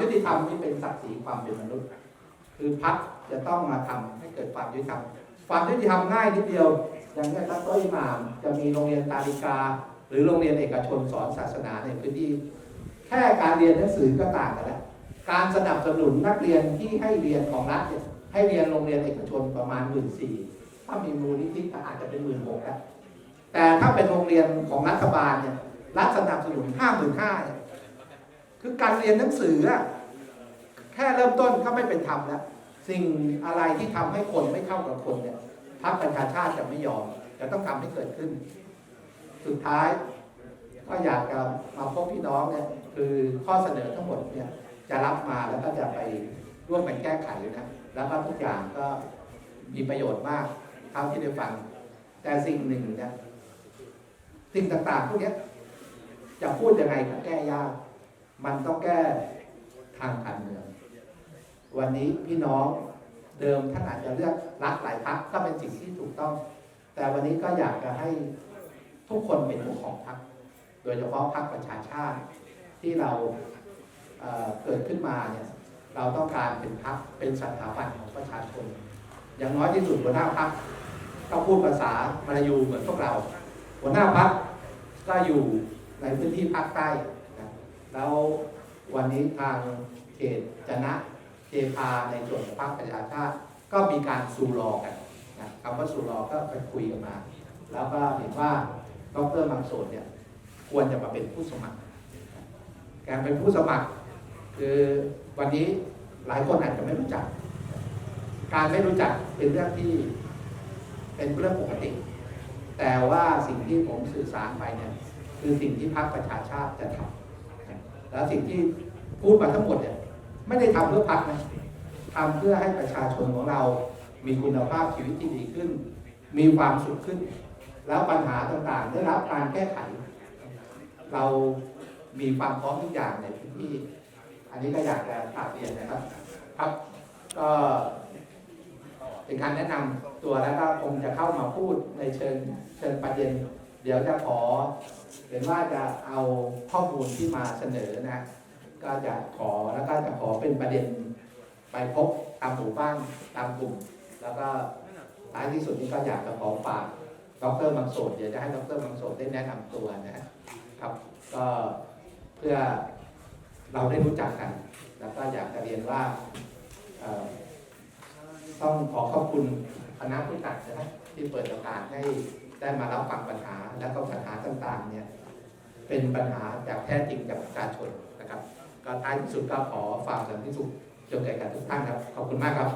ยุติธรรมนี่เป็นศักดิ์ศรีความเป็นมนุษย์ คือพักจะต้องมาทำให้เกิดความยุติธรรมความยุติธรรมง่ายนิดเดียว อย่างนี้ครับต้อยมามจะมีโรงเรียนตาลิกา หรือโรงเรียนเอกชนสอนศาสนาในพื้นที่ แค่การเรียนหนังสือก็ต่างกันแล้วการสนับสนุนนักเรียนที่ให้เรียนของรัฐให้เรียนโรงเรียนเอกชนประมาณหมื่นสี่ถ้ามีมูลนิธิอาจจะเป็นหมื่นหกแล้วแต่ถ้าเป็นโรงเรียนของรัฐบาลเนี่ยรัฐสนับสนุนห้าหมื่นห้าเนี่ย คือการเรียนหนังสืออะแค่เริ่มต้นก็ไม่เป็นธรรมแล้ว สิ่งอะไรที่ทำให้คนไม่เข้ากับคนเนี่ยพรรคประชาชาติจะไม่ยอมจะต้องทำให้เกิดขึ้น สุดท้ายก็อยากจะมาพบพี่น้องเนี่ยคือข้อเสนอทั้งหมดเนี่ยจะรับมาแล้วก็จะไปร่วมกันแก้ไขนะแล้วก็ทุกอย่างก็มีประโยชน์มากเท่าที่ได้ฟัง แต่สิ่งหนึ่งเนี่ยสิ่งต่างๆพวกนี้จะพูดยังไงก็แก้ยาก มันต้องแก้ทางการเมือง วันนี้พี่น้องเดิมท่านอาจจะเลือกรักหลายพักก็เป็นสิ่งที่ถูกต้อง แต่วันนี้ก็อยากจะให้ทุกคนเป็นเจ้าของพรรคโดยเฉพาะพรรคประชาชาติที่เราเเกิดขึ้นมาเนี่ยเราต้องการเป็นพรรคเป็นสถาบันของประชาชน อย่างน้อยที่สุดหัวหน้าพรรคก็พูดภาษามลายูเหมือนพวกเรา หัวหน้าพรรคก็อยู่ในพื้นที่ภาคใต้ แล้ววันนี้ทางเขตจนะเจพาในส่วนของพรรคประชาชาติก็มีการสู่รอกันนะคำว่าสู่รอก็ไปคุยกันมา แล้วก็เห็นว่าดรมังโสดเนี่ยควรจะมาเป็นผู้สมัคร การเป็นผู้สมัคร คือวันนี้หลายคนอาจจะไม่รู้จัก การไม่รู้จักเป็นเรื่องที่เป็นเรื่องปกติ แต่ว่าสิ่งที่ผมสื่อสารไปเนี่ยคือสิ่งที่พรรคประชาชาติจะทำ แล้วสิ่งที่พูดมาทั้งหมดเนี่ยไม่ได้ทำเพื่อพรรคนะทำเพื่อให้ประชาชนของเรา มีคุณภาพชีวิตที่ดีขึ้น มีความสุขขึ้น แล้วปัญหาต่างๆ ได้รับการแก้ไข เรามีความพร้อมทุกอย่างในพื้นที่ อันนี้ก็อยากจะกราบเรียนนะครับ ครับก็เป็นการแนะนำตัวแล้วก็คงจะเข้ามาพูดในเชิงเชิงประเด็น เดี๋ยวจะขอเห็นว่าจะเอาข้อมูลที่มาเสนอนะ ก็จะขอแล้วก็จะขอเป็นประเด็นไปพบตามหมู่บ้านตามกลุ่ม แล้วก็ท้ายที่สุดนี้ก็อยากจะขอฝากดรมังโสดเดี๋ยวจะให้ดรมังโสดได้แนะนำตัวนะครับ ก็เพื่อเราได้รู้จักกัน แล้วก็อยากจะเรียนว่าต้องขอขอบคุณคณะผู้จัดนะที่เปิดโอกาสให้ ได้มารับฟังปัญหาแล้วก็ปัญหาต่างๆเนี่ยเป็นปัญหาจากแท้จริงจากประชาชนนะครับ ก็ท้ายที่สุดก็ขอฝากสันติสุขจงแก่กันทุกท่านครับ ขอบคุณมากครับ